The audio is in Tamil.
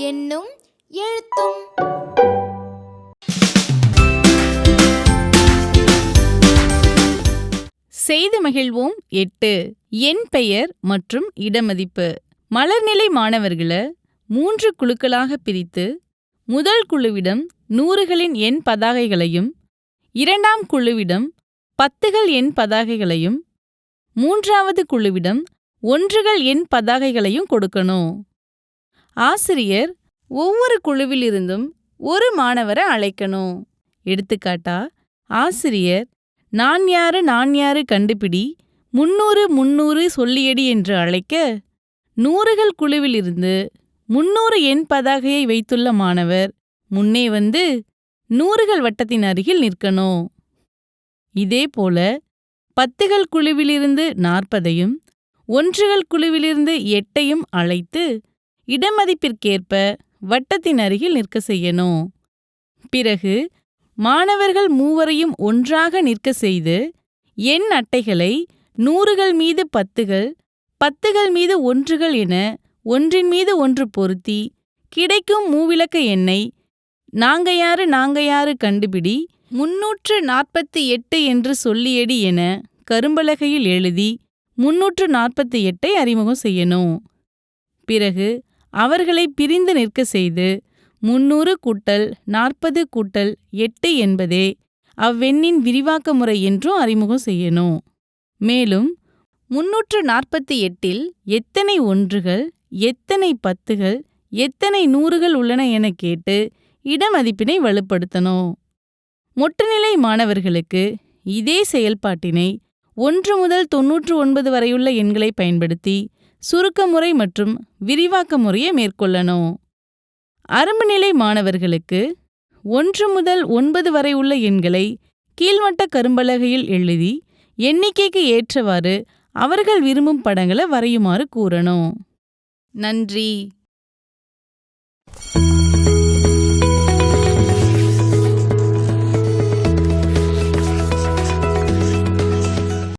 என்னும் எழுத்தும். செய்து மகிழ்வோம். எட்டு. என் பெயர் மற்றும் இடமதிப்பு. மலர்நிலை மாணவர்களை மூன்று குழுக்களாக பிரித்து முதல் குழுவிடம் நூறுகளின் எண் பதாகைகளையும் இரண்டாம் குழுவிடம் பத்துகள் எண் பதாகைகளையும் மூன்றாவது குழுவிடம் ஒன்றுகள் எண் பதாகைகளையும் கொடுக்கணும். ஆசிரியர் ஒவ்வொரு குழுவிலிருந்தும் ஒரு மாணவரை அழைக்கணும். எடுத்துக்காட்டா ஆசிரியர் நான் யாரு நான் யாரு கண்டுபிடி முன்னூறு முன்னூறு சொல்லியடி என்று அழைக்க நூறுகள் குழுவிலிருந்து முன்னூறு எண் பதாகையை வைத்துள்ள மாணவர் முன்னே வந்து நூறுகள் வட்டத்தின் அருகில் நிற்கணும். இதேபோல பத்துகள் குழுவிலிருந்து நாற்பதையும் ஒன்றுகள் குழுவிலிருந்து எட்டையும் அழைத்து இடமதிப்பிற்கேற்ப வட்டத்தின் அருகில் நிற்க செய்யணும். பிறகு மாணவர்கள் மூவரையும் ஒன்றாக நிற்க செய்து எண் அட்டைகளை நூறுகள் மீது பத்துகள் பத்துகள் மீது ஒன்றுகள் என ஒன்றின் மீது ஒன்று பொருத்தி கிடைக்கும் மூவிளக்க எண்ணை நாங்க யாரு நாங்க யாரு கண்டுபிடி முன்னூற்று நாற்பத்தி எட்டு என்று சொல்லியடி என கரும்பலகையில் எழுதி முன்னூற்று நாற்பத்தி எட்டை அறிமுகம் செய்யணும். பிறகு அவர்களை பிரிந்து நிற்க செய்து முன்னூறு கூட்டல் நாற்பது கூட்டல் எட்டு என்பதே அவ்வெண்ணின் விரிவாக்க முறை என்றும் அறிமுகம் செய்யணும். மேலும் முன்னூற்று நாற்பத்தி எட்டில் எத்தனை ஒன்றுகள் எத்தனை பத்துகள் எத்தனை நூறுகள் உள்ளன என கேட்டு இடமதிப்பினை வலுப்படுத்தணும். மொட்டுநிலை மாணவர்களுக்கு இதே செயல்பாட்டினை ஒன்று முதல் தொன்னூற்று ஒன்பது வரையுள்ள எண்களை பயன்படுத்தி சுருக்க முறை மற்றும் விரிவாக்க முறையை மேற்கொள்ளணும். அரும்புநிலை மாணவர்களுக்கு ஒன்று முதல் ஒன்பது வரை உள்ள எண்களை கீழ்மட்ட கரும்பலகையில் எழுதி எண்ணிக்கைக்கு ஏற்றவாறு அவர்கள் விரும்பும் படங்களை வரையுமாறு கூறணும். நன்றி.